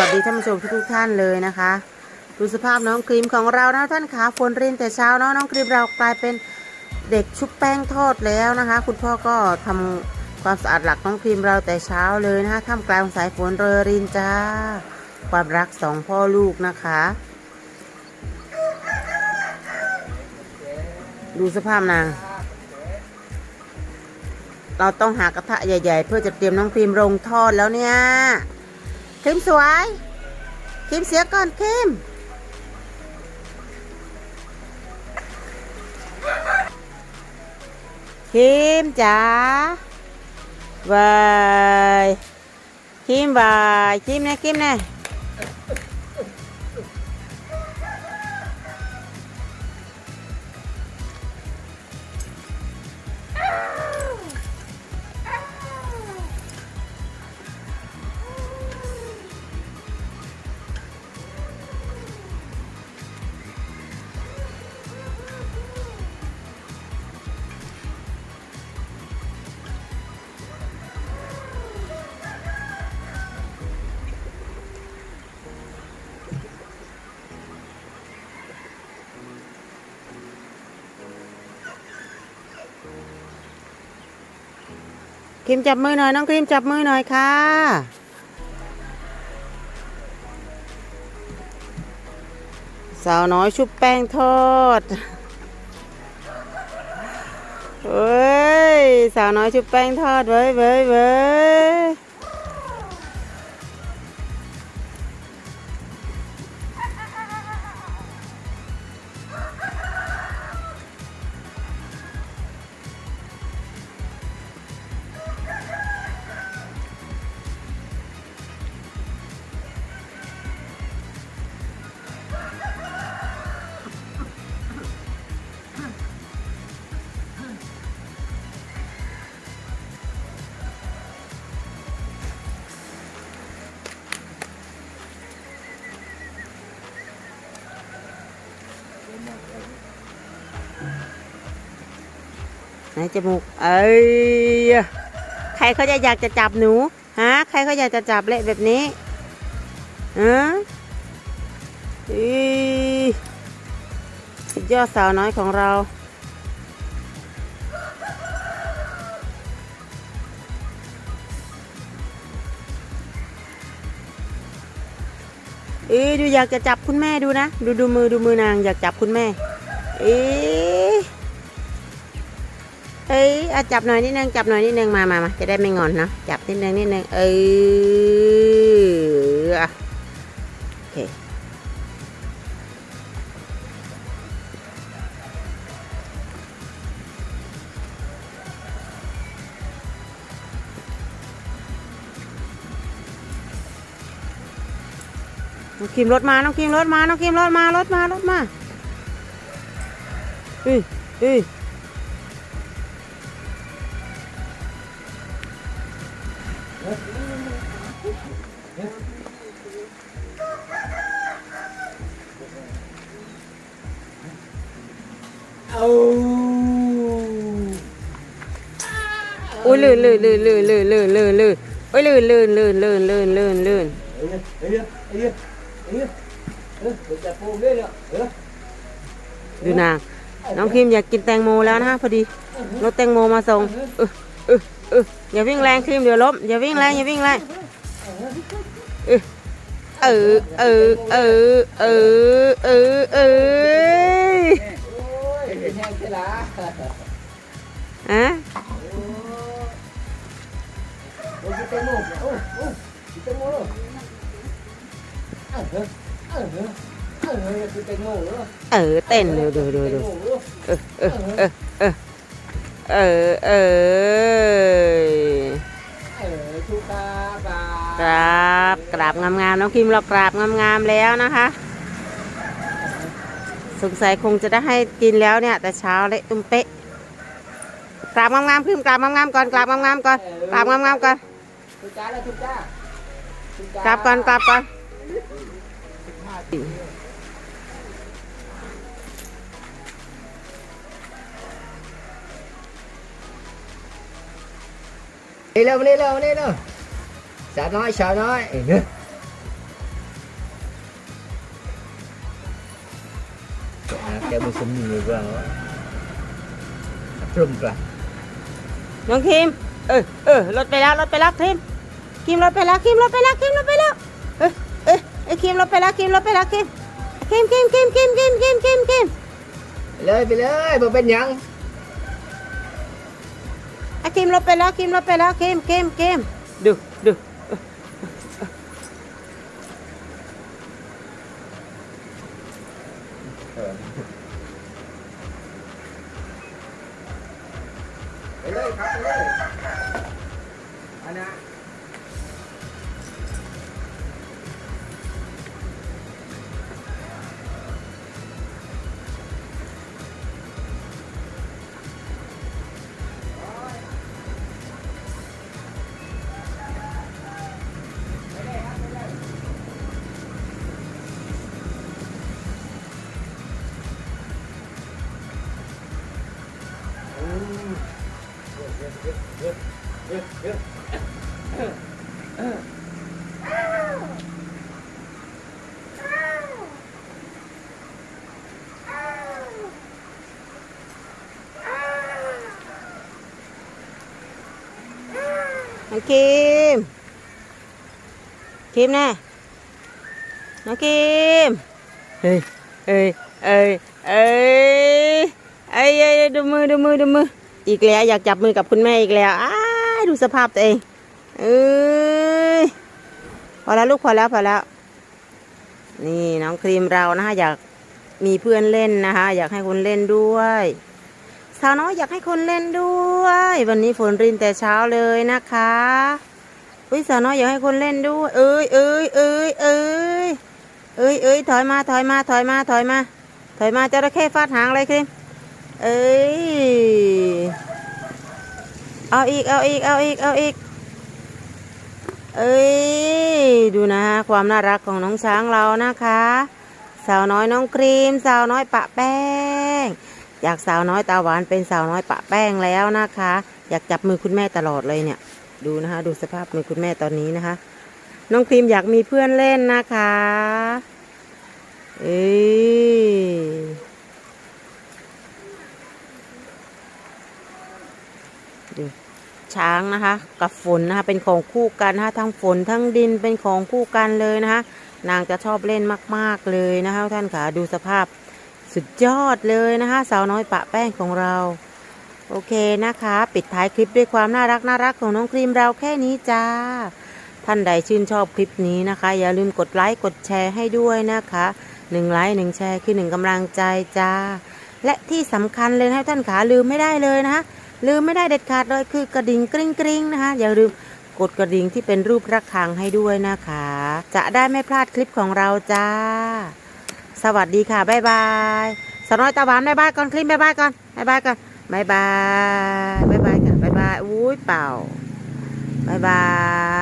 สวัสดีท่านผู้ชมทุกท่านเลยนะคะดูสภาพน้องครีมของเรานะท่านขาฝนรินแต่เช้าเนาะน้องครีมเรากลายเป็นเด็กชุบแป้งทอดแล้วนะคะ คุณพ่อก็ทำความสะอาดหลักน้องครีมเราแต่เช้าเลยนะคะท่ามกลางสายฝนเรอรินจ้า ความรักสองพ่อลูกนะคะ ดูสภาพนางเราต้องหากระทะใหญ่ ๆ เพื่อจะเตรียมน้องครีมลงทอดแล้วเนี่ย ครีมสวยครีมเสียก่อนครีมครีมจ๋าบายครีมบายครีมนะครีมนะ ครีมจับมือหน่อยน้องครีมจับมือหน่อยค่ะ สาวน้อยชุบแป้งทอดเว้ยสาวน้อยชุบแป้งทอดเว้ยเว้ยเว้ย นจมูก เอ้ย ใครเขาจะอยากจะจับหนู ฮะ ใครเขาอยากจะจับเละแบบนี้ฮะอีสุดยอดสาวน้อยของเราเอ้ดูอยากจะจับคุณแม่ดูนะ ดูดูมือดูมือนางอยากจับคุณแม่เอ้ ยเอ้ยอจับหน่อยนิดนึงจับหน่อยนิดนึงมามามาจะได้ไม่งอนเนาะจับนิดนึงนิดนึงเอ้ยอะโอเคน้องคิมรถมา น้องคิมรถมา น้องคิมรถมา รถมา รถมาเอ้ยเอ้ เอาอุ้ยลื่นลื่นลื่นลื่นลื่นลื่นลื่นลื่นโอ้ยลื่นลื่นลื่นลื่นลื่นลื่นลื่นเอ้ยเอ้ยเอ้ยเอ้ยเออเดี๋ยวจะปูเลยเนี่ยเออดูนางน้องคิมอยากกินแตงโมแล้วนะฮะพอดีรถแตงโมมาส่งเออเออเอออย่าวิ่งแรงคิมเดี๋ยวล้มอย่าวิ่งแรงอย่าวิ่งแรงเออเออเออเออเออเออเออ โอ้ยเห็น แห้งใช่ละฮะโอ้ยเต็มโมโอ้โอ้เต็มโมเลยเออเออเออเออเออเต็มโมเลยเออเต้นดูดูดูดูเออเออเออเออเออเออเออทุกตาบกราบกราบงามๆน้องคิมเรากราบงามๆแล้วนะคะ สงสัยคงจะได้ให้กินแล้วเนี่ย แต่เช้าเลยตุ้มเป๊ะกราบงามๆขึ้นกราบงามๆก่อนกราบงามๆก่อนกราบงามๆก่อนกตาแล้วทุกตากราบก่อนกราบก่อนนี่เร็วนี่เร็วนี่เร็วสาวน้อยสาวน้อย เออ musim ni bang. Trum lah. น้องครีมเออเออรถไปแล้วรถไปแล้วครีมครีมรถไปแล้วครีมรถไปแล้วครีมรถไปแล้ว เออเออเออครีมรถไปแล้วครีมรถไปแล้วครีมครีมครีมครีมครีมครีมครีมครีมครีมเลยไปเลยบ่เป็นยังอะครีมรถไปแล้วครีมรถไปแล้วครีมครีมครีมดูดูไป องครีมครีมแน่น้องครีมเฮ้ยเอ้ยเอ้ยเอ้ยเอ้ยเอ้ยดูมือดูมือดูมืออีกแล้วอยากจับมือกับคุณแม่อีกแล้วอ้ายดูสภาพตัวเองเอ้ยพอแล้วลูกพอแล้วพอแล้ว นี่น้องครีมเรานะคะอยากมีเพื่อนเล่นนะคะ อยากให้คนเล่นด้วย สาวน้อยอยากให้คนเล่นด้วย วันนี้ฝนรินแต่เช้าเลยนะคะอุ้ยสาวน้อยอยากให้คนเล่นด้วย เอ้ยเอ้ยเอ้ยเอ้ยเอ้ยเอ้ยถอยมาถอยมาถอยมาถอยมา ถอยมาจระเข้ฟาดหางเลยครีมเอ้ยเอาอีกเอาอีกเอาอีกเอาอีกเอ้ยดูนะความน่ารักของน้องช้างเรานะคะ สาวน้อยน้องครีม สาวน้อยปะแป้ง อยากสาวน้อยตาหวานเป็นสาวน้อยปะแป้งแล้วนะคะ อยากจับมือคุณแม่ตลอดเลยเนี่ย ดูนะคะ ดูสภาพมือคุณแม่ตอนนี้นะคะ น้องครีมอยากมีเพื่อนเล่นนะคะเอ้ดูช้างนะคะ กับฝนนะคะ เป็นของคู่กันนะคะทั้งฝนทั้งดินเป็นของคู่กันเลยนะคะ นางจะชอบเล่นมาก ๆเลยนะคะท่านค่ะดูสภาพ สุดยอดเลยนะคะ สาวน้อยปะแป้งของเรา โอเคนะคะ ปิดท้ายคลิปด้วยความน่ารักน่ารักของน้องครีมเราแค่นี้จ้า ท่านใดชื่นชอบคลิปนี้นะคะ อย่าลืมกดไลค์กดแชร์ให้ด้วยนะคะหนึ่งไลค์หนึ่งแชร์คือหนึ่งกำลังใจจ้า และที่สำคัญเลยนะท่านขาลืมไม่ได้เลยนะคะลืมไม่ได้เด็ดขาดเลยคือกระดิ่งกริ๊งกริ๊งนะคะ อย่าลืมกดกระดิ่งที่เป็นรูประฆังให้ด้วยนะคะ จะได้ไม่พลาดคลิปของเราจ้า สวัสดีค่ะบ๊ายบายสน้อยตาหวานบ๊ายบายก่อนคลิปบ๊ายบายก่อนบ๊ายบายก่อนบ๊ายบายบ๊ายบายค่ะบ๊ายบายอุ้ยเป่าบ๊ายบาย